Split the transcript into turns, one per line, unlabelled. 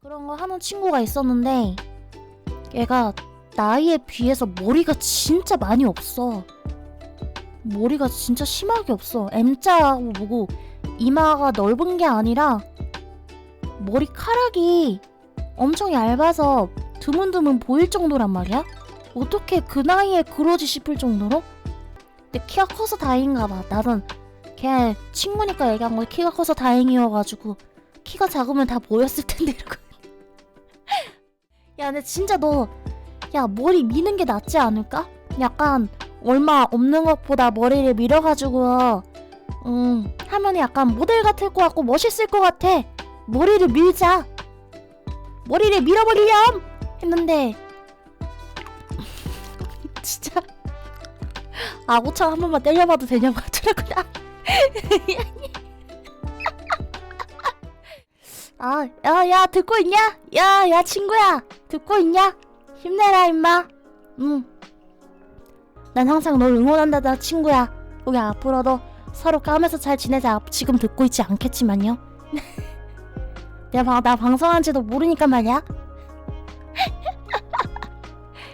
그런 거 하는 친구가 있었는데 얘가 나이에 비해서 머리가 진짜 많이 없어. 머리가 진짜 심하게 없어. M자하고 뭐고 이마가 넓은 게 아니라 머리카락이 엄청 얇아서 드문드문 보일 정도란 말이야? 어떻게 그 나이에 그러지 싶을 정도로? 근데 키가 커서 다행인가 봐. 나는 걔 친구니까 얘기한 거 키가 커서 다행이어가지고 키가 작으면 다 보였을 텐데 이러고. 야, 근데 진짜 너, 야 머리 미는 게 낫지 않을까? 약간 얼마 없는 것보다 머리를 밀어가지고, 음 하면 약간 모델 같을 것 같고 멋있을 것 같아. 머리를 밀자. 머리를 밀어버리렴 했는데 진짜 아고창 한 번만 때려봐도 되냐고 하더라고요. 아, 야, 야, 듣고 있냐? 야, 야, 친구야, 듣고 있냐? 힘내라, 임마. 응. 난 항상 널 응원한다다, 친구야. 우리 앞으로도 서로 까면서 잘 지내자. 지금 듣고 있지 않겠지만요. 내가 봐, 나 방송한지도 모르니까 말이야.